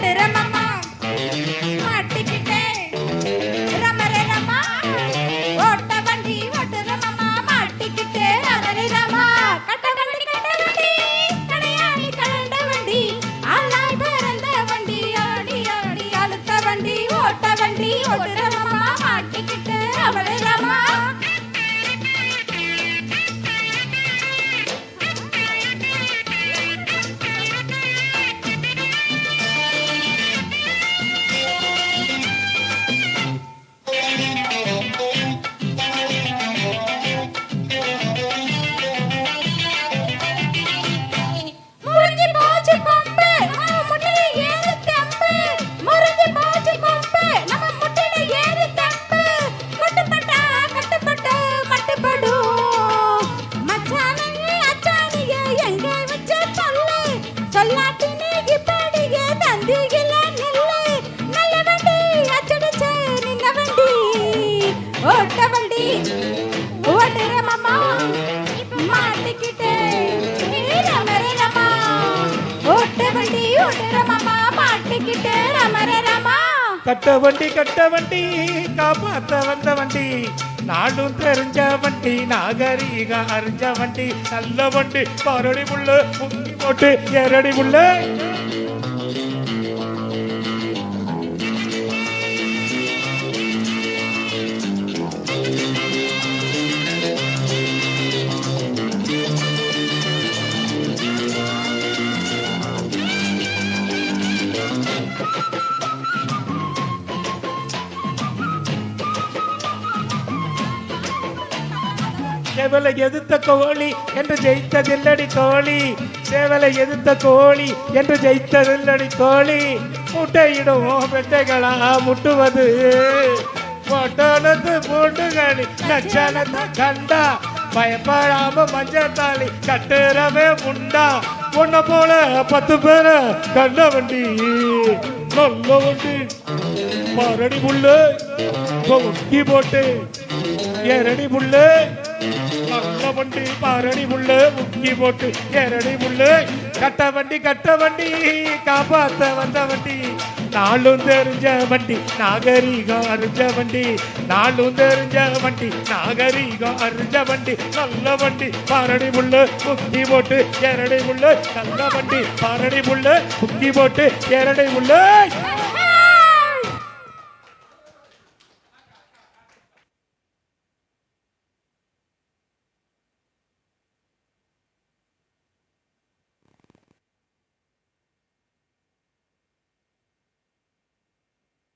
ஓட்டுற மாட்டிக்கிட்டேன் ரமரே ஓட்ட வண்டி கட்ட வண்டி கட்ட வண்டி கலண்ட வண்டி. வண்டி ஆடி ஆடி அழுத்த வண்டி. ஓட்ட வண்டி ஓட்டுற வண்டி. ஓட்டுற மாமா. மாட்டிக்கிட்டே. ரமரே ரமா. ஓட்ட வண்டி ஓட்டுற மாமா. மாட்டிக்கிட்டே ரமரே ரமா. கட்ட வண்டி கட்ட வண்டி காப்பாத்த வந்த வண்டி. நாடும் தெரிஞ்ச வண்டி நாகரீக அறிஞ்ச வண்டி. நல்ல வண்டி பாரடி முள்ள முங்கி போட்டு ஏரடி முள்ள. சேவலை எதிர்த்த கோழி என்று ஜெயித்ததில்லடி கோழி. சேவலை எதிர்த்த கோழி என்று ஜெயித்ததில்லடி கோழி. முட்டையிடும் பெட்டைகளா முட்டுவது. ஒட்டனத்து பூண்டுகளி லட்சணத்தை கண்டா. பயப்படாம மஞ்சள் தாலி கட்டுறவே முண்டா பொண்ணை போல பத்து பேரை கண்ட வண்டி நல்ல வண்டி. மரடி முள்ளு போட்டு ஏரடி முள்ளு நல்ல வண்டி பாரணி முள்ளு முக்கி போட்டு ஏரடி முள்ளு. கட்ட வண்டி கட்ட வண்டி காப்பாத்த வந்த வண்டி. நாளும் தெரிஞ்ச வண்டி நாகரீகம் அறிஞ்ச வண்டி. நாளும் தெரிஞ்ச வண்டி நாகரீகம் அறிஞ்ச வண்டி. நல்ல வண்டி பாரடி முள்ளு குக்கி போட்டு ஏரடி முள்ளு. நல்ல வண்டி பாரடி முள்ளு குக்கி போட்டு ஏரடி முள்ளு.